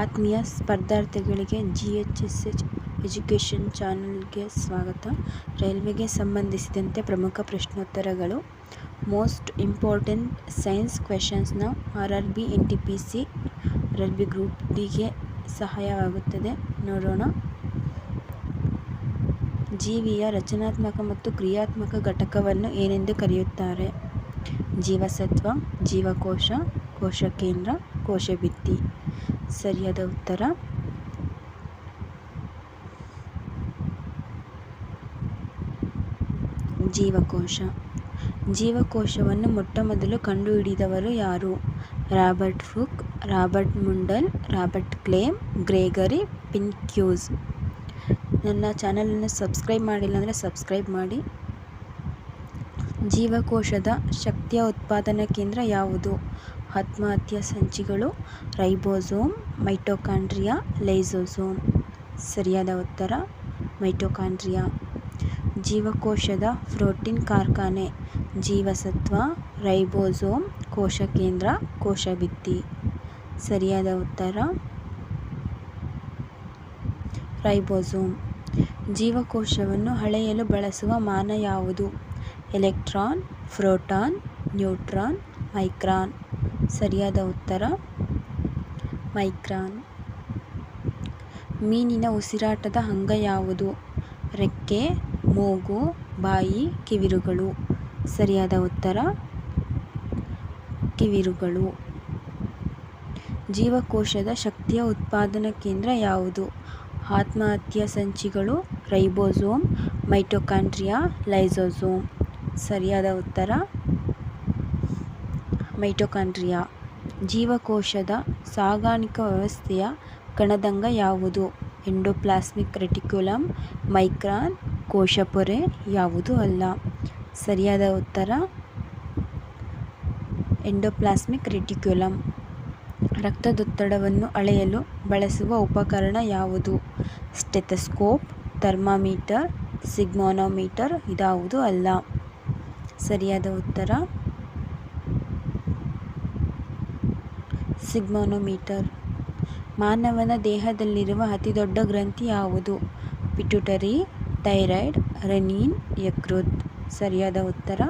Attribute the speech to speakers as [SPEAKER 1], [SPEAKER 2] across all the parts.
[SPEAKER 1] ಆತ್ಮೀಯ ಸ್ಪರ್ಧಾರ್ಥಿಗಳಿಗೆ G H S H education ಚಾನಲ್ಗೆ ಸ್ವಾಗತ. ರೈಲ್ವೆಗೆ ಸಂಬಂಧಿಸಿದಂತೆ ಪ್ರಮುಖ ಪ್ರಶ್ನೋತ್ತರಗಳು. Most important science ಕ್ವೆಶನ್ಸ್ನ R R B N T P C R R B group ಡಿಗೆ ಸಹಾಯವಾಗುತ್ತದೆ. ನೋಡೋಣ. ಜೀವಿಯ ರಚನಾತ್ಮಕ ಮತ್ತು ಕ್ರಿಯಾತ್ಮಕ ಘಟಕವನ್ನು ಏನೆಂದು ಕರೆಯುತ್ತಾರೆ? ಜೀವಸತ್ವ, ಜೀವಕೋಶ, ಕೋಶಕೇಂದ್ರ ಕೋಶಭಿತ್ತಿ ಸರಿಯಾದ ಉತ್ತರ? ಜೀವಕೋಶ. ಜೀವಕೋಶವನ್ನು ಮೊಟ್ಟಮೊದಲು ಕಂಡುಹಿಡಿದವರು ಯಾರು? Robert Hooke, Robert Mundell, Robert Klem Gregory Pincus. ನನ್ನ ಚಾನಲನ್ನು ಸಬ್ಸ್ಕ್ರೈಬ್ ಮಾಡಿಲ್ಲ ಅಂದರೆ ಸಬ್ಸ್ಕ್ರೈಬ್ ಮಾಡಿ. ಜೀವಕೋಶದ ಶಕ್ತಿಯ ಉತ್ಪಾದನಾ ಕೇಂದ್ರ ಯಾವುದು? ಆತ್ಮಹತ್ಯಾ ಸಂಚಿಗಳು ರೈಬೋಸೋಮ್, ಮೈಟೊಕಾಂಡ್ರಿಯಾ ಲೈಸೋಸೋಮ್. ಸರಿಯಾದ ಉತ್ತರ, ಮೈಟೊಕಾಂಡ್ರಿಯಾ. ಜೀವಕೋಶದ ಪ್ರೋಟೀನ್ ಕಾರ್ಖಾನೆ, ಜೀವಸತ್ವ, ರೈಬೋಸೋಮ್ ಕೋಶಕೇಂದ್ರ ಕೋಶಭಿತ್ತಿ ಸರಿಯಾದ ಉತ್ತರ, ರೈಬೋಸೋಮ್. ಜೀವಕೋಶವನ್ನು ಅಳೆಯಲು ಬಳಸುವ ಮಾನ ಯಾವುದು? Electron, proton, neutron, micron. ಸರಿಯಾದ ಉತ್ತರ ಮೈಕ್ರಾನ್ ಮೀನಿನ ಉಸಿರಾಟದ ಅಂಗ ಯಾವುದು? ರೆಕ್ಕೆ, ಮೂಗು, ಬಾಯಿ, ಕಿವಿರುಗಳು. ಸರಿಯಾದ ಉತ್ತರ, ಕಿವಿರುಗಳು. ಜೀವಕೋಶದ ಶಕ್ತಿಯ ಉತ್ಪಾದನಾ ಕೇಂದ್ರ ಯಾವುದು? ಆತ್ಮಹತ್ಯಾ ಸಂಚಿಗಳು, ರೈಬೋಸೋಮ್, ಮೈಟೊಕಾಂಡ್ರಿಯಾ, ಲೈಸೋಸೋಮ್. ಸರಿಯಾದ ಉತ್ತರ ಮೈಟೊಕಾಂಡ್ರಿಯಾ, ಜೀವಕೋಶದ ಸಾಗಾಣಿಕ ವ್ಯವಸ್ಥೆಯ ಕಣದಂಗ ಯಾವುದು? ಎಂಡೋಪ್ಲಾಸ್ಮಿಕ್ ರೆಟಿಕ್ಯುಲಮ್, ಮೈಕ್ರಾನ್, ಕೋಶಪೊರೆ ಯಾವುದು ಅಲ್ಲ. ಸರಿಯಾದ ಉತ್ತರ? Endoplasmic reticulum. ರಕ್ತದೊತ್ತಡವನ್ನು ಅಳೆಯಲು ಬಳಸುವ ಉಪಕರಣ ಯಾವುದು? ಸ್ಟೆಥಸ್ಕೋಪ್, ಥರ್ಮಾಮೀಟರ್, ಸಿಗ್ಮೋನೋಮೀಟರ್ ಇದಾವುದು ಅಲ್ಲ. ಸರಿಯಾದ ಉತ್ತರ? ಸಿಗ್ಮಾನೋಮೀಟರ್. ಮಾನವನ ದೇಹದಲ್ಲಿರುವ ಅತಿದೊಡ್ಡ ಗ್ರಂಥಿ ಯಾವುದು? ಪಿಟ್ಯುಟರಿ, ಥೈರಾಯ್ಡ್, ರೆನಿನ್, ಯಕೃತ್. ಸರಿಯಾದ ಉತ್ತರ?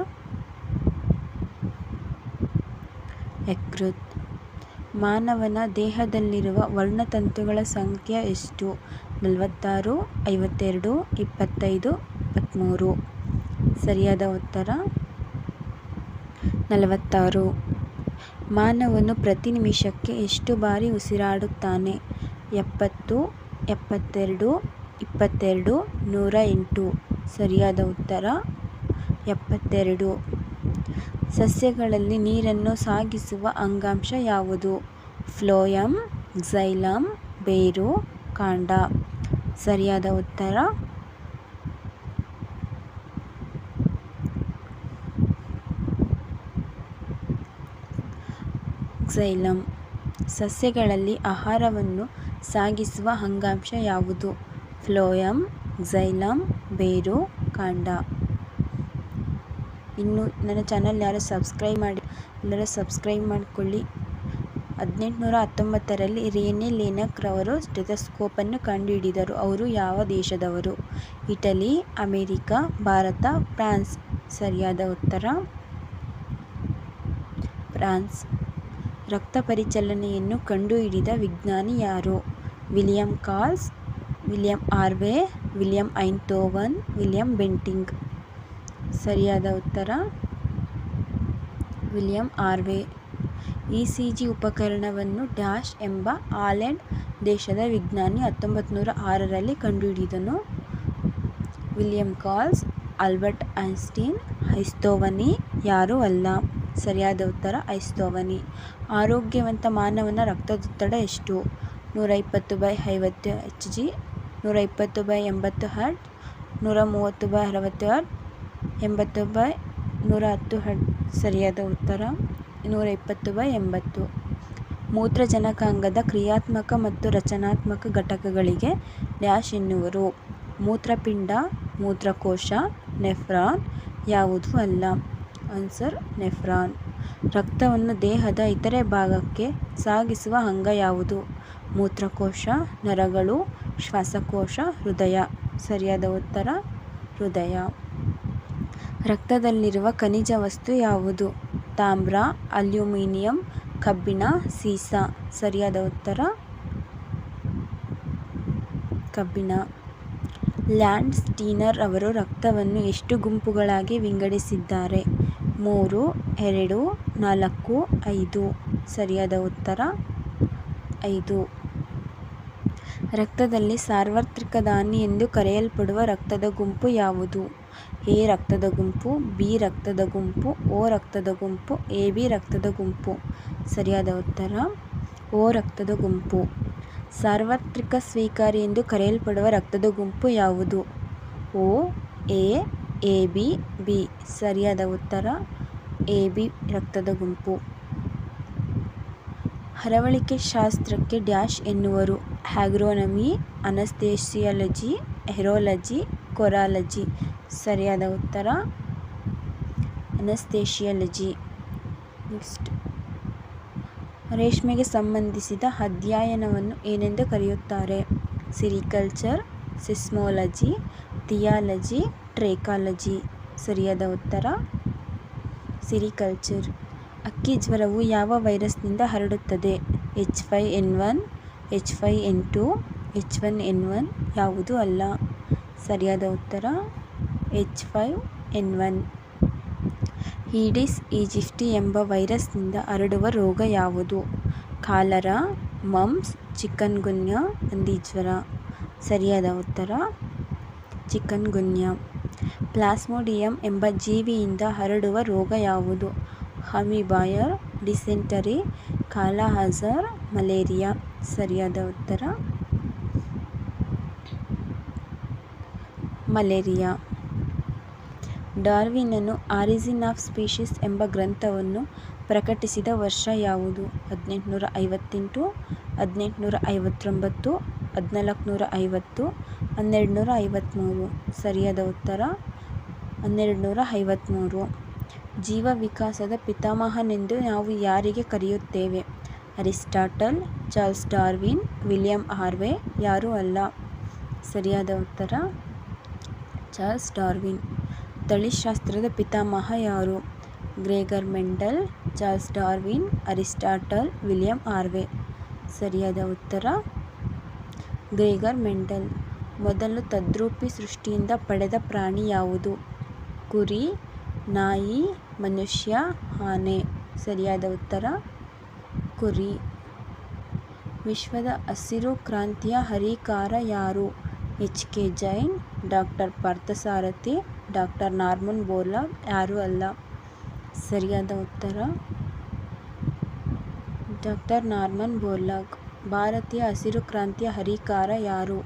[SPEAKER 1] ಯಕೃತ್. ಮಾನವನ ದೇಹದಲ್ಲಿರುವ ವರ್ಣತಂತುಗಳ ಸಂಖ್ಯೆ ಎಷ್ಟು? ನಲವತ್ತಾರು, ಐವತ್ತೆರಡು, ಇಪ್ಪತ್ತೈದು ಇಪ್ಪತ್ತ್ಮೂರು ಸರಿಯಾದ ಉತ್ತರ? ನಲವತ್ತಾರು. ಮಾನವನು ಪ್ರತಿ ನಿಮಿಷಕ್ಕೆ ಎಷ್ಟು ಬಾರಿ ಉಸಿರಾಡುತ್ತಾನೆ? ಎಪ್ಪತ್ತು, ಎಪ್ಪತ್ತೆರಡು, ಇಪ್ಪತ್ತೆರಡು, ನೂರ ಎಂಟು. ಸರಿಯಾದ ಉತ್ತರ? ಎಪ್ಪತ್ತೆರಡು. ಸಸ್ಯಗಳಲ್ಲಿ ನೀರನ್ನು ಸಾಗಿಸುವ ಅಂಗಾಂಶ ಯಾವುದು? ಫ್ಲೋಯಮ್, ಝೈಲಮ್, ಬೇರು, ಕಾಂಡ. ಸರಿಯಾದ ಉತ್ತರ? ಝೈಲಮ್ ಸಸ್ಯಗಳಲ್ಲಿ ಆಹಾರವನ್ನು ಸಾಗಿಸುವ ಅಂಗಾಂಶ ಯಾವುದು? ಫ್ಲೋಯಮ್ ಝೈಲಮ್ ಬೇರು, ಕಾಂಡ. ಇನ್ನು ನನ್ನ ಚಾನಲ್ ಯಾರು ಸಬ್ಸ್ಕ್ರೈಬ್ ಮಾಡಿ, ಎಲ್ಲರೂ ಸಬ್ಸ್ಕ್ರೈಬ್ ಮಾಡಿಕೊಳ್ಳಿ. ಹದಿನೆಂಟುನೂರ ಹತ್ತೊಂಬತ್ತರಲ್ಲಿ ರೇನೆ ಲೇನಕ್ ರವರು ಸ್ಟೆಥಸ್ಕೋಪನ್ನು ಕಂಡುಹಿಡಿದರು. ಅವರು ಯಾವ ದೇಶದವರು? Italy, America, Bharat, France. ಸರಿಯಾದ ಉತ್ತರ? ಫ್ರಾನ್ಸ್. ರಕ್ತ ಪರಿಚಲನೆಯನ್ನು ಕಂಡುಹಿಡಿದ ವಿಜ್ಞಾನಿ ಯಾರು? William Coles William Harvey William Einthoven William Bentinck. ಸರಿಯಾದ ಉತ್ತರ? William Harvey E C G ಉಪಕರಣವನ್ನು ಡ್ಯಾಶ್ ಎಂಬ ಆಲೆಂಡ್ ದೇಶದ ವಿಜ್ಞಾನಿ ಹತ್ತೊಂಬತ್ತು ನೂರ ಆರರಲ್ಲಿ ಕಂಡುಹಿಡಿದನು. ವಿಲಿಯಂ ಕಾಲ್ಸ್ ಆಲ್ಬರ್ಟ್ ಐನ್ಸ್ಟೀನ್, ಐಸ್ತೋವನಿ ಯಾರೂ ಅಲ್ಲ. ಸರಿಯಾದ ಉತ್ತರ ಐಸ್ತೋವನಿ ಆರೋಗ್ಯವಂತ ಮಾನವನ ರಕ್ತದೊತ್ತಡ ಎಷ್ಟು? ನೂರ ಇಪ್ಪತ್ತು ಬೈ ಐವತ್ತು ಎಚ್ ಜಿ ನೂರ ಇಪ್ಪತ್ತು ಬೈ ಎಂಬತ್ತು ಹರ್ಟ್ ನೂರ ಮೂವತ್ತು ಬೈ ಅರವತ್ತು ಹರ್ಟ್ ಎಂಬತ್ತು ಬೈ ನೂರ ಹತ್ತು ಹರ್ಟ್ ಸರಿಯಾದ ಉತ್ತರ ನೂರ ಇಪ್ಪತ್ತು ಬೈ ಎಂಬತ್ತು. ಮೂತ್ರಜನಕಾಂಗದ ಕ್ರಿಯಾತ್ಮಕ ಮತ್ತು ರಚನಾತ್ಮಕ ಘಟಕಗಳಿಗೆ ಡ್ಯಾಶ್ ಎನ್ನುವರು. ಮೂತ್ರಪಿಂಡ, ಮೂತ್ರಕೋಶ, ನೆಫ್ರಾನ್, ಯಾವುದೂ ಅಲ್ಲ. Answer, nephron. ರಕ್ತವನ್ನು ದೇಹದ ಇತರೆ ಭಾಗಕ್ಕೆ ಸಾಗಿಸುವ ಅಂಗ ಯಾವುದು? ಮೂತ್ರಕೋಶ, ನರಗಳು, ಶ್ವಾಸಕೋಶ, ಹೃದಯ. ಸರಿಯಾದ ಉತ್ತರ, ಹೃದಯ. ರಕ್ತದಲ್ಲಿರುವ ಖನಿಜ ವಸ್ತು ಯಾವುದು? ತಾಮ್ರ, ಅಲ್ಯೂಮಿನಿಯಂ, ಕಬ್ಬಿಣ, ಸೀಸ. ಸರಿಯಾದ ಉತ್ತರ, ಕಬ್ಬಿಣ. ಲ್ಯಾಂಡ್ ಸ್ಟೀನರ್ ಅವರು ರಕ್ತವನ್ನು ಎಷ್ಟು ಗುಂಪುಗಳಾಗಿ ವಿಂಗಡಿಸಿದ್ದಾರೆ? ಮೂರು, ಎರಡು, ನಾಲ್ಕು, ಐದು. ಸರಿಯಾದ ಉತ್ತರ? ಐದು. ರಕ್ತದಲ್ಲಿ ಸಾರ್ವತ್ರಿಕ ದಾನಿ ಎಂದು ಕರೆಯಲ್ಪಡುವ ರಕ್ತದ ಗುಂಪು ಯಾವುದು? ಎ, ರಕ್ತದ ಗುಂಪು, ಬಿ, ರಕ್ತದ ಗುಂಪು, ಓ, ರಕ್ತದ ಗುಂಪು, ಎ, ಬಿ, ರಕ್ತದ ಗುಂಪು. ಸರಿಯಾದ ಉತ್ತರ? ಓ, ರಕ್ತದ ಗುಂಪು. ಸಾರ್ವತ್ರಿಕ ಸ್ವೀಕಾರಿ ಎಂದು ಕರೆಯಲ್ಪಡುವ ರಕ್ತದ ಗುಂಪು ಯಾವುದು? O, A A, B B. ಸರಿಯಾದ ಉತ್ತರ? A, B. ರಕ್ತದ ಗುಂಪು. ಹರವಳಿಕೆ ಶಾಸ್ತ್ರಕ್ಕೆ ಡ್ಯಾಶ್ ಎನ್ನುವರು. ಹ್ಯಾಗ್ರೋನಮಿ ಅನಸ್ತೇಷಿಯಾಲಜಿ ಹೆರೋಲಜಿ, ಕೊರಾಲಜಿ. ಸರಿಯಾದ ಉತ್ತರ? Anaesthesiology next. ರೇಷ್ಮೆಗೆ ಸಂಬಂಧಿಸಿದ ಅಧ್ಯಯನವನ್ನು ಏನೆಂದು ಕರೆಯುತ್ತಾರೆ? ಸಿರಿಕಲ್ಚರ್, ಸಿಸ್ಮೋಲಜಿ, ಥಿಯಾಲಜಿ ಟ್ರೇಕಾಲಜಿ ಸರಿಯಾದ ಉತ್ತರ? ಸಿರಿಕಲ್ಚರ್. ಅಕ್ಕಿ ಜ್ವರವು ಯಾವ ವೈರಸ್ನಿಂದ ಹರಡುತ್ತದೆ? H five N one H five N two H one N one ಯಾವುದು ಅಲ್ಲ. ಸರಿಯಾದ ಉತ್ತರ? H five N one Aedes aegypti ಎಂಬ ವೈರಸ್ನಿಂದ ಹರಡುವ ರೋಗ ಯಾವುದು? ಕಾಲರ, ಮಮ್ಸ್ ಚಿಕನ್ ಗುನ್ಯಾ ಹಂದಿಜ್ವರ ಸರಿಯಾದ ಉತ್ತರ? ಚಿಕನ್ ಗುನ್ಯಾ ಪ್ಲಾಸ್ಮೋಡಿಯಂ ಎಂಬ ಜೀವಿಯಿಂದ ಹರಡುವ ರೋಗ ಯಾವುದು? ಹಮಿಬಾಯರ್ ಡಿಸೆಂಟರಿ, ಕಾಲಾಹಜಾರ್, ಮಲೇರಿಯಾ. ಸರಿಯಾದ ಉತ್ತರ? ಮಲೇರಿಯಾ. ಡಾರ್ವಿನನು ಆರಿಜಿನ್ ಆಫ್ ಸ್ಪೀಷೀಸ್ ಎಂಬ ಗ್ರಂಥವನ್ನು ಪ್ರಕಟಿಸಿದ ವರ್ಷ ಯಾವುದು? ಹದಿನೆಂಟುನೂರ ಐವತ್ತೆಂಟು, ಹದಿನೆಂಟುನೂರ ಐವತ್ತೊಂಬತ್ತು, ಹದಿನಾಲ್ಕುನೂರ ಐವತ್ತು ಹನ್ನೆರಡು ನೂರ ಐವತ್ತ್ಮೂರು ಸರಿಯಾದ ಉತ್ತರ? ಹನ್ನೆರಡು ನೂರ ಐವತ್ತ್ಮೂರು ಜೀವ ವಿಕಾಸದ ಪಿತಾಮಹನೆಂದು ನಾವು ಯಾರಿಗೆ ಕರೆಯುತ್ತೇವೆ? Aristotle, Charles Darwin, William Harvey ಯಾರೂ ಅಲ್ಲ. ಸರಿಯಾದ ಉತ್ತರ? Charles Darwin. ತಳಿಶಾಸ್ತ್ರದ ಪಿತಾಮಹ ಯಾರು? Gregor Mendel, Charles Darwin, Aristotle, William Harvey. ಸರಿಯಾದ ಉತ್ತರ? Gregor Mendel. ಮೊದಲು ತದ್ರೂಪಿ ಸೃಷ್ಟಿಯಿಂದ ಪಡೆದ ಪ್ರಾಣಿ ಯಾವುದು? ಕುರಿ, ನಾಯಿ, ಮನುಷ್ಯ, ಆನೆ. ಸರಿಯಾದ ಉತ್ತರ? ಕುರಿ. ವಿಶ್ವದ ಹಸಿರು ಕ್ರಾಂತಿಯ ಹರಿಕಾರ ಯಾರು? H. K. Jain doctor Parthasarathy doctor Norman Borlaug ಯಾರೂ ಅಲ್ಲ. ಸರಿಯಾದ ಉತ್ತರ? ಡಾಕ್ಟರ್ ನಾರ್ಮನ್ ಬೋರ್ಲಾಗ್ ಭಾರತೀಯ ಹಸಿರು ಕ್ರಾಂತಿಯ ಹರಿಕಾರ ಯಾರು?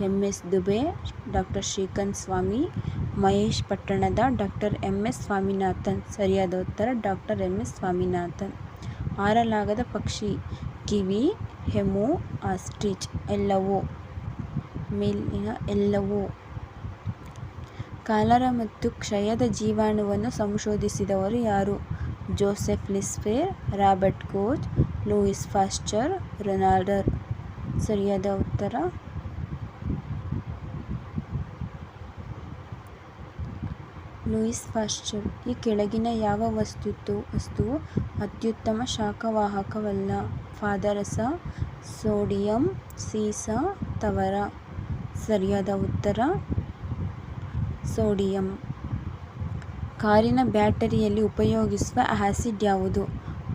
[SPEAKER 1] M S Dubey, doctor Srikanth Swamy, Mahesh ಪಟ್ಟಣದ ಡಾಕ್ಟರ್ ಎಂ ಎಸ್ ಸ್ವಾಮಿನಾಥನ್. ಸರಿಯಾದ ಉತ್ತರ, ಡಾಕ್ಟರ್ ಎಂ ಎಸ್ ಸ್ವಾಮಿನಾಥನ್. ಆರಲಾಗದ ಪಕ್ಷಿ, ಕಿವಿ, ಹೆಮು, ಆಸ್ಟ್ರಿಚ್ ಎಲ್ಲವೂ. ಮೇಲಿನ ಎಲ್ಲವೂ. ಕಾಲರ ಮತ್ತು ಕ್ಷಯದ ಜೀವಾಣುವನ್ನು ಸಂಶೋಧಿಸಿದವರು ಯಾರು? Joseph Lister, Robert Koch, Louis Pasteur ರೊನಾಲ್ಡರ್. ಸರಿಯಾದ ಉತ್ತರ ಲೂಯಿಸ್ ಪಾಶ್ಚರ್ ಈ ಕೆಳಗಿನ ಯಾವ ವಸ್ತುತ್ತು ವಸ್ತುವು ಅತ್ಯುತ್ತಮ ಶಾಖವಾಹಕವಲ್ಲ? ಪಾದರಸ, ಸೋಡಿಯಂ, ಸೀಸ, ತವರ. ಸರಿಯಾದ ಉತ್ತರ? ಸೋಡಿಯಂ. ಕಾರಿನ ಬ್ಯಾಟರಿಯಲ್ಲಿ ಉಪಯೋಗಿಸುವ ಆಸಿಡ್ ಯಾವುದು?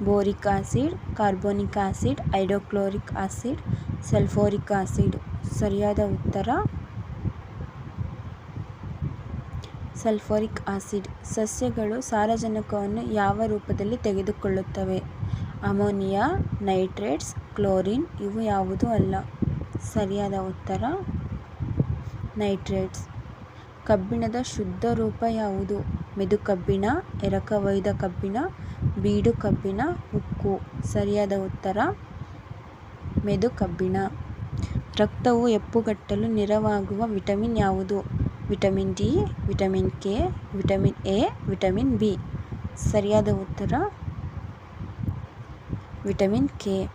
[SPEAKER 1] Boric acid, carbonic acid, hydrochloric acid, sulphuric acid. ಸರಿಯಾದ ಉತ್ತರ? ಸಲ್ಫೋರಿಕ್ ಆಸಿಡ್ ಸಸ್ಯಗಳು ಸಾರಜನಕವನ್ನು ಯಾವ ರೂಪದಲ್ಲಿ ತೆಗೆದುಕೊಳ್ಳುತ್ತವೆ? ಅಮೋನಿಯಾ, ನೈಟ್ರೇಟ್ಸ್, ಕ್ಲೋರಿನ್ ಇವು ಯಾವುದೂ ಅಲ್ಲ. ಸರಿಯಾದ ಉತ್ತರ? ನೈಟ್ರೇಟ್ಸ್. ಕಬ್ಬಿಣದ ಶುದ್ಧ ರೂಪ ಯಾವುದು? ಮೆದು ಕಬ್ಬಿಣ, ಎರಕವೈದ ಕಬ್ಬಿಣ, ಬೀಡು ಕಬ್ಬಿಣ, ಉಕ್ಕು. ಸರಿಯಾದ ಉತ್ತರ? ಮೆದು ಕಬ್ಬಿಣ. ರಕ್ತವು ಎಪ್ಪುಗಟ್ಟಲು ನೆರವಾಗುವ ವಿಟಮಿನ್ ಯಾವುದು? Vitamin D, vitamin K, vitamin A, vitamin B. ಸರಿಯಾದ ಉತ್ತರ? Vitamin K.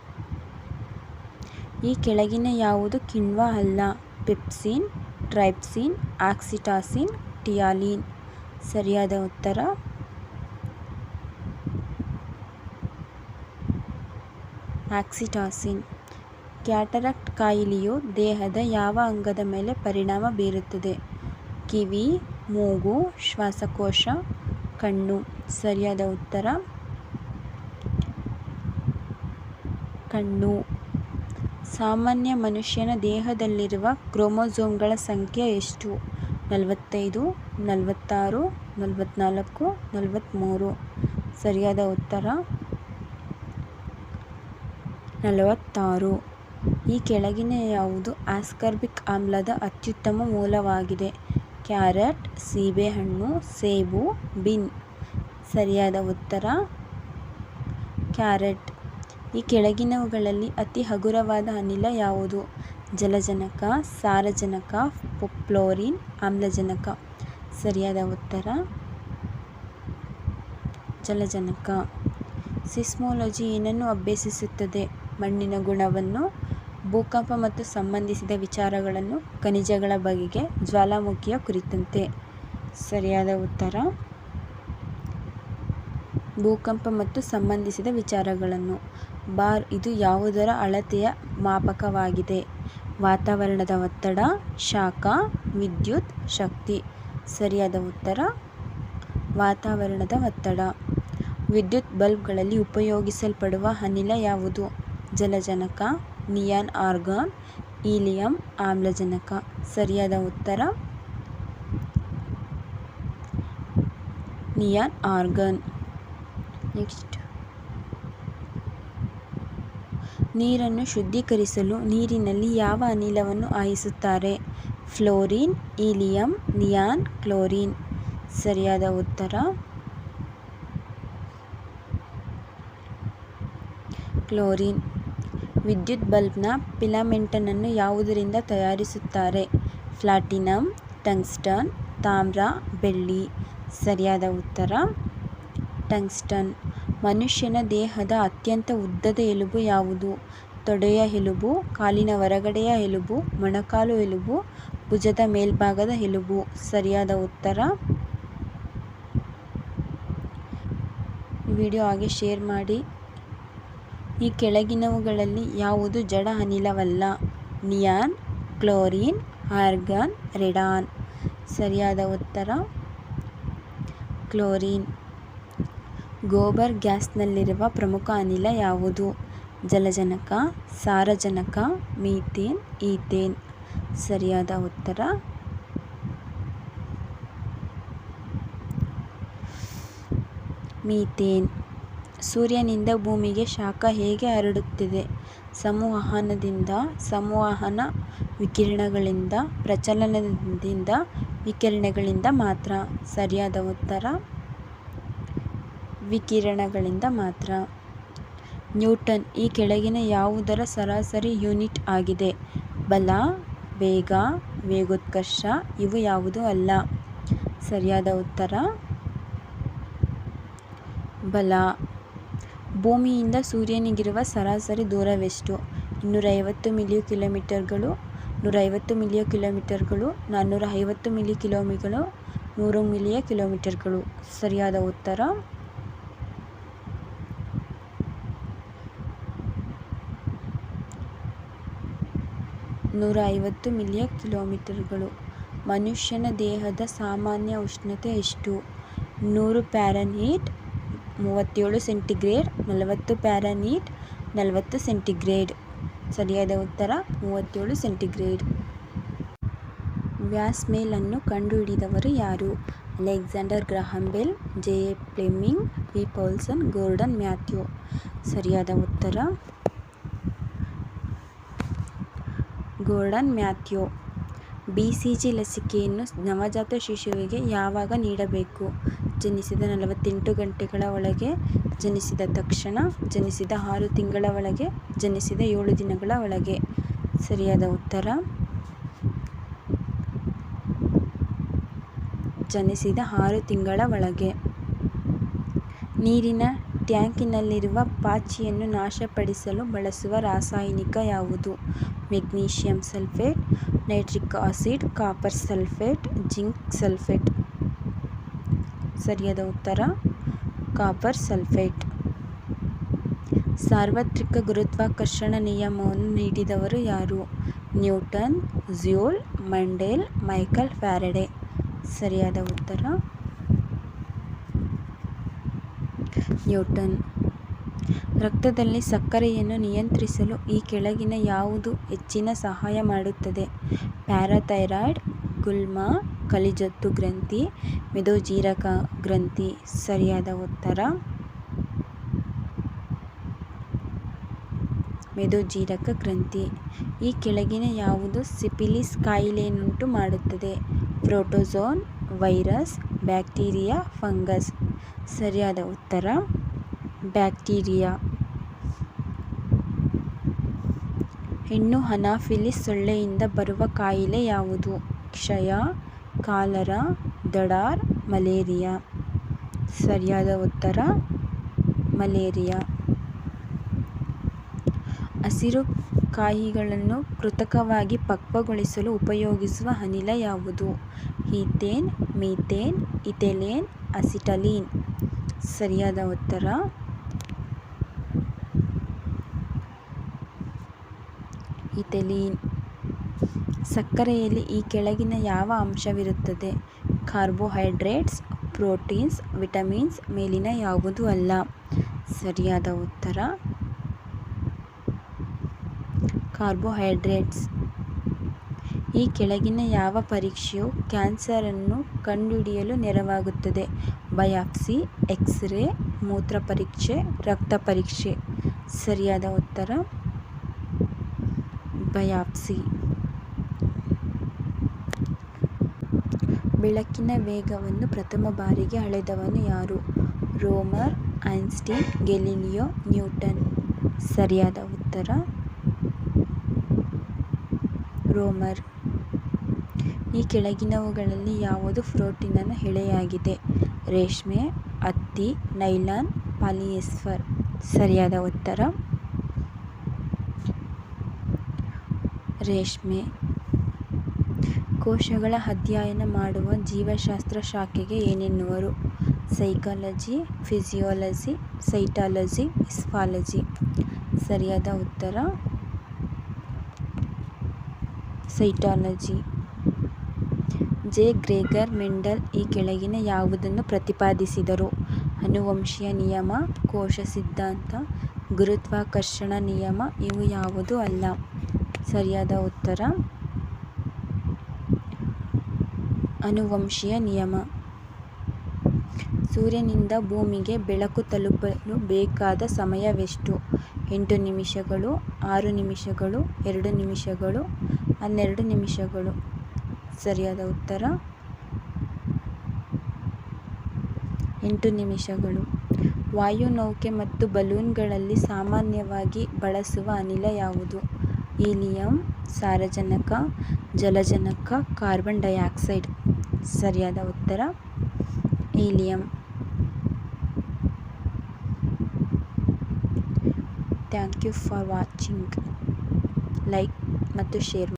[SPEAKER 1] ಈ ಕೆಳಗಿನ ಯಾವುದು? ಕಿಣ್ವ ಅಲ್ಲ. Pepsin, trypsin, oxytocin, ptyalin. ಸರಿಯಾದ ಉತ್ತರ? ಆಕ್ಸಿಟಾಸಿನ್. ಕ್ಯಾಟರಕ್ಟ್ ಕಾಯಿಲೆಯು ದೇಹದ ಯಾವ ಅಂಗದ ಮೇಲೆ ಪರಿಣಾಮ ಬೀರುತ್ತದೆ? ಕಿವಿ, ಮೂಗು, ಶ್ವಾಸಕೋಶ, ಕಣ್ಣು. ಸರಿಯಾದ ಉತ್ತರ? ಕಣ್ಣು. ಸಾಮಾನ್ಯ ಮನುಷ್ಯನ ದೇಹದಲ್ಲಿರುವ ಕ್ರೋಮೋಸೋಮ್ಗಳ ಸಂಖ್ಯೆ ಎಷ್ಟು? ನಲವತ್ತೈದು, ನಲವತ್ತಾರು ನಲವತ್ತ್ನಾಲ್ಕು ನಲವತ್ತ್ಮೂರು ಸರಿಯಾದ ಉತ್ತರ? ನಲವತ್ತಾರು. ಈ ಕೆಳಗಿನ ಯಾವುದು ಆಸ್ಕರ್ಬಿಕ್ ಆಮ್ಲದ ಅತ್ಯುತ್ತಮ ಮೂಲವಾಗಿದೆ? ಕ್ಯಾರೆಟ್, ಸೀಬೆಹಣ್ಣು, ಸೇಬು, ಬಿನ್. ಸರಿಯಾದ ಉತ್ತರ? ಕ್ಯಾರೆಟ್. ಈ ಕೆಳಗಿನವುಗಳಲ್ಲಿ ಅತಿ ಹಗುರವಾದ ಅನಿಲ ಯಾವುದು? ಜಲಜನಕ, ಸಾರಜನಕ, ಫ್ಲೋರಿನ್, ಆಮ್ಲಜನಕ. ಸರಿಯಾದ ಉತ್ತರ? ಜಲಜನಕ. ಸಿಸ್ಮೋಲಜಿ ಏನನ್ನು ಅಭ್ಯಸಿಸುತ್ತದೆ? ಮಣ್ಣಿನ ಗುಣವನ್ನು ಭೂಕಂಪ ಮತ್ತು ಸಂಬಂಧಿಸಿದ ವಿಚಾರಗಳನ್ನು ಖನಿಜಗಳ ಬಗೆಗೆ ಜ್ವಾಲಾಮುಖಿಯ ಕುರಿತಂತೆ. ಸರಿಯಾದ ಉತ್ತರ? ಭೂಕಂಪ ಮತ್ತು ಸಂಬಂಧಿಸಿದ ವಿಚಾರಗಳನ್ನು. ಬಾರ್, ಇದು ಯಾವುದರ ಅಳತೆಯ ಮಾಪಕವಾಗಿದೆ? ವಾತಾವರಣದ ಒತ್ತಡ, ಶಾಖ, ವಿದ್ಯುತ್, ಶಕ್ತಿ. ಸರಿಯಾದ ಉತ್ತರ? ವಾತಾವರಣದ ಒತ್ತಡ. ವಿದ್ಯುತ್ ಬಲ್ಬ್ಗಳಲ್ಲಿ ಉಪಯೋಗಿಸಲ್ಪಡುವ ಅನಿಲ ಯಾವುದು? ಜಲಜನಕ ನಿಯಾನ್ ಆರ್ಗಾನ್ ಈಲಿಯಂ ಆಮ್ಲಜನಕ. ಸರಿಯಾದ ಉತ್ತರ? Neon argon. ನೆಕ್ಸ್ಟ್. ನೀರನ್ನು ಶುದ್ಧೀಕರಿಸಲು ನೀರಿನಲ್ಲಿ ಯಾವ ಅನಿಲವನ್ನು ಆಯಿಸುತ್ತಾರೆ ಫ್ಲೋರಿನ್ ಈಲಿಯಂ ನಿಯಾನ್, ಕ್ಲೋರಿನ್. ಸರಿಯಾದ ಉತ್ತರ? ಕ್ಲೋರಿನ್. ವಿದ್ಯುತ್ ಬಲ್ಬ್ನ ಫಿಲಮೆಂಟನ್ನು ಯಾವುದರಿಂದ ತಯಾರಿಸುತ್ತಾರೆ? ಪ್ಲಾಟಿನಮ್ ಟಂಗ್ಸ್ಟನ್, ತಾಮ್ರ, ಬೆಳ್ಳಿ. ಸರಿಯಾದ ಉತ್ತರ? ಟಂಗ್ಸ್ಟನ್. ಮನುಷ್ಯನ ದೇಹದ ಅತ್ಯಂತ ಉದ್ದದ ಎಲುಬು ಯಾವುದು? ತೊಡೆಯ ಎಲುಬು, ಕಾಲಿನ ಹೊರಗಡೆಯ ಎಲುಬು, ಮೊಣಕಾಲು ಎಲುಬು, ಭುಜದ ಮೇಲ್ಭಾಗದ ಎಲುಬು. ಸರಿಯಾದ ಉತ್ತರ? ವಿಡಿಯೋ ಹಾಗೆ ಶೇರ್ ಮಾಡಿ. ಈ ಕೆಳಗಿನವುಗಳಲ್ಲಿ ಯಾವುದು ಜಡ ಅನಿಲವಲ್ಲ? Neon, chlorine, argon, radon. ಸರಿಯಾದ ಉತ್ತರ? ಕ್ಲೋರಿನ್. ಗೋಬರ್ ಗ್ಯಾಸ್ನಲ್ಲಿರುವ ಪ್ರಮುಖ ಅನಿಲ ಯಾವುದು? ಜಲಜನಕ, ಸಾರಜನಕ, ಮೀಥೇನ್, ಈಥೇನ್. ಸರಿಯಾದ ಉತ್ತರ? ಮೀಥೇನ್. ಸೂರ್ಯನಿಂದ ಭೂಮಿಗೆ ಶಾಖ ಹೇಗೆ ಹರಡುತ್ತದೆ? ಸಂವಹನದಿಂದ ಸಂವಹನ ವಿಕಿರಣಗಳಿಂದ, ಪ್ರಚಲನದಿಂದ, ವಿಕಿರಣಗಳಿಂದ ಮಾತ್ರ. ಸರಿಯಾದ ಉತ್ತರ? ವಿಕಿರಣಗಳಿಂದ ಮಾತ್ರ. ನ್ಯೂಟನ್ ಈ ಕೆಳಗಿನ ಯಾವುದರ ಸರಾಸರಿ ಯೂನಿಟ್ ಆಗಿದೆ? ಬಲ, ವೇಗ, ವೇಗೋತ್ಕರ್ಷ ಇವು ಯಾವುದೂ ಅಲ್ಲ. ಸರಿಯಾದ ಉತ್ತರ? ಬಲ ಭೂಮಿಯಿಂದ ಸೂರ್ಯನಿಗಿರುವ ಸರಾಸರಿ ದೂರವೆಷ್ಟು? ಇನ್ನೂರೈವತ್ತು ಮಿಲಿಯೋ ಕಿಲೋಮೀಟರ್ಗಳು ನೂರೈವತ್ತು ಮಿಲಿಯೋ ಕಿಲೋಮೀಟರ್ಗಳು ನಾನ್ನೂರ ಐವತ್ತು ಮಿಲಿ ಕಿಲೋಮೀಗಳು ನೂರು ಮಿಲಿಯ ಕಿಲೋಮೀಟರ್ಗಳು ಸರಿಯಾದ ಉತ್ತರ? ನೂರ ಐವತ್ತು ಮಿಲಿಯ ಕಿಲೋಮೀಟರ್ಗಳು ಮನುಷ್ಯನ ದೇಹದ ಸಾಮಾನ್ಯ ಉಷ್ಣತೆ ಎಷ್ಟು? ನೂರು ಪ್ಯಾರನ್ಹೀಟ್ ಮೂವತ್ತೇಳು ಸೆಂಟಿಗ್ರೇಡ್, ನಲವತ್ತು ಪ್ಯಾರನ್ಹೀಟ್ ನಲವತ್ತು ಸೆಂಟಿಗ್ರೇಡ್. ಸರಿಯಾದ ಉತ್ತರ, ಮೂವತ್ತೇಳು ಸೆಂಟಿಗ್ರೇಡ್. ವ್ಯಾಸ್ಮೇಲನ್ನು ಕಂಡುಹಿಡಿದವರು ಯಾರು? Alexander Graham Bell, J. A. Fleming V Poulsen, Gordon Matthew. ಸರಿಯಾದ ಉತ್ತರ, Gordon Matthew. B C G ಲಸಿಕೆಯನ್ನು ನವಜಾತ ಶಿಶುವಿಗೆ ಯಾವಾಗ ನೀಡಬೇಕು? ಜನಿಸಿದ ನಲವತ್ತೆಂಟು ಗಂಟೆಗಳ ಒಳಗೆ ಜನಿಸಿದ ತಕ್ಷಣ ಜನಿಸಿದ ಆರು ತಿಂಗಳ ಒಳಗೆ ಜನಿಸಿದ ಏಳು ದಿನಗಳ ಒಳಗೆ. ಸರಿಯಾದ ಉತ್ತರ? ಜನಿಸಿದ ಆರು ತಿಂಗಳ ಒಳಗೆ. ನೀರಿನ ಟ್ಯಾಂಕಿನಲ್ಲಿರುವ ಪಾಚಿಯನ್ನು ನಾಶಪಡಿಸಲು ಬಳಸುವ ರಾಸಾಯನಿಕ ಯಾವುದು? Magnesium sulphate, nitric acid, copper sulphate, zinc sulphate. ಸರಿಯಾದ ಉತ್ತರ ಕಾಪರ್ ಸಲ್ಫೇಟ್. ಸಾರ್ವತ್ರಿಕ ಗುರುತ್ವಾಕರ್ಷಣ ನಿಯಮವನ್ನು ನೀಡಿದವರು ಯಾರು? Newton, Joule, Mendel Michael Faraday. ಸರಿಯಾದ ಉತ್ತರ ನ್ಯೂಟನ್. ರಕ್ತದಲ್ಲಿ ಸಕ್ಕರೆಯನ್ನು ನಿಯಂತ್ರಿಸಲು ಈ ಕೆಳಗಿನ ಯಾವುದು ಹೆಚ್ಚಿನ ಸಹಾಯ ಮಾಡುತ್ತದೆ? ಪ್ಯಾರಾಥೈರಾಯ್ಡ್, ಗುಲ್ಮ, ಕಲಿಜೊತ್ತು ಗ್ರಂಥಿ, ಮೆದೋಜೀರಕ ಗ್ರಂಥಿ. ಸರಿಯಾದ ಉತ್ತರ ಮೆದೋಜೀರಕ ಗ್ರಂಥಿ. ಈ ಕೆಳಗಿನ ಯಾವುದು ಸಿಪಿಲಿಸ್ ಕಾಯಿಲೆಯನ್ನುಂಟು ಮಾಡುತ್ತದೆ? Protozoan virus, bacteria, fungus. ಸರಿಯಾದ ಉತ್ತರ ಬ್ಯಾಕ್ಟೀರಿಯಾ. ಹೆಣ್ಣು ಅನಾಫಿಲಿಸ್ ಸೊಳ್ಳೆಯಿಂದ ಬರುವ ಕಾಯಿಲೆ ಯಾವುದು? ಕ್ಷಯ, ಕಾಲರ ದಡಾರ್, ಮಲೇರಿಯಾ. ಸರಿಯಾದ ಉತ್ತರ ಮಲೇರಿಯಾ. ಹಸಿರು ಕಾಯಿಗಳನ್ನು ಕೃತಕವಾಗಿ ಪಕ್ವಗೊಳಿಸಲು ಉಪಯೋಗಿಸುವ ಅನಿಲ ಯಾವುದು? Ethane methane, ethylene acetylene. ಸರಿಯಾದ ಉತ್ತರ ಇಥಿಲೀನ್. ಸಕ್ಕರೆಯಲ್ಲಿ ಈ ಕೆಳಗಿನ ಯಾವ ಅಂಶವಿರುತ್ತದೆ? Carbohydrates, proteins, vitamins. ಮೇಲಿನ ಯಾವುದೂ ಅಲ್ಲ. ಸರಿಯಾದ ಉತ್ತರ ಕಾರ್ಬೋಹೈಡ್ರೇಟ್ಸ್. ಈ ಕೆಳಗಿನ ಯಾವ ಪರೀಕ್ಷೆಯು ಕ್ಯಾನ್ಸರನ್ನು ಕಂಡುಹಿಡಿಯಲು ನೆರವಾಗುತ್ತದೆ? ಬಯಾಪ್ಸಿ, ಎಕ್ಸ್ರೇ ಮೂತ್ರ ಪರೀಕ್ಷೆ ರಕ್ತ ಪರೀಕ್ಷೆ ಸರಿಯಾದ ಉತ್ತರ ಬಯಾಪ್ಸಿ. ಬೆಳಕಿನ ವೇಗವನ್ನು ಪ್ರಥಮ ಬಾರಿಗೆ ಅಳೆದವನು ಯಾರು? Romer, Einstein, Galileo Newton. ಸರಿಯಾದ ಉತ್ತರ ರೋಮರ್. ಈ ಕೆಳಗಿನವುಗಳಲ್ಲಿ ಯಾವುದು ಪ್ರೋಟೀನಿನ ಎಳೆಯಾಗಿದೆ? ರೇಷ್ಮೆ, ಹತ್ತಿ, ನೈಲಾನ್, ಪಾಲಿಯೆಸ್ಟರ್. ಸರಿಯಾದ ಉತ್ತರ ರೇಷ್ಮೆ. ಕೋಶಗಳ ಅಧ್ಯಯನ ಮಾಡುವ ಜೀವಶಾಸ್ತ್ರ ಶಾಖೆಗೆ ಏನೆನ್ನುವರು? ಸೈಕಾಲಜಿ, ಫಿಸಿಯಾಲಜಿ, ಸೈಟಾಲಜಿ, ಇಸ್ಫಾಲಜಿ ಸರಿಯಾದ ಉತ್ತರ ಸೈಟಾಲಜಿ. ಜೆ. ಗ್ರೇಗರ್ ಮೆಂಡಲ್ ಈ ಕೆಳಗಿನ ಯಾವುದನ್ನು ಪ್ರತಿಪಾದಿಸಿದರು? ಅನುವಂಶೀಯ ನಿಯಮ, ಕೋಶ ಸಿದ್ಧಾಂತ, ಗುರುತ್ವಾಕರ್ಷಣ ನಿಯಮ. ಇವು ಯಾವುದೂ ಅಲ್ಲ. ಸರಿಯಾದ ಉತ್ತರ ಅನುವಂಶೀಯ ನಿಯಮ. ಸೂರ್ಯನಿಂದ ಭೂಮಿಗೆ ಬೆಳಕು ತಲುಪಲು ಬೇಕಾದ ಸಮಯವೆಷ್ಟು? ಎಂಟು ನಿಮಿಷಗಳು, ಆರು ನಿಮಿಷಗಳು, ಎರಡು ನಿಮಿಷಗಳು, ಹನ್ನೆರಡು ನಿಮಿಷಗಳು. ಸರಿಯಾದ ಉತ್ತರ ಎಂಟು ನಿಮಿಷಗಳು. ವಾಯುನೌಕೆ ಮತ್ತು ಬಲೂನ್ಗಳಲ್ಲಿ ಸಾಮಾನ್ಯವಾಗಿ ಬಳಸುವ ಅನಿಲ ಯಾವುದು? ಹೀಲಿಯಂ, ಸಾರಜನಕ, ಜಲಜನಕ, ಕಾರ್ಬನ್ ಡೈಆಕ್ಸೈಡ್. ಸರಿಯಾದ ಉತ್ತರ helium. Thank you for watching. Like ಮತ್ತು ಶೇರ್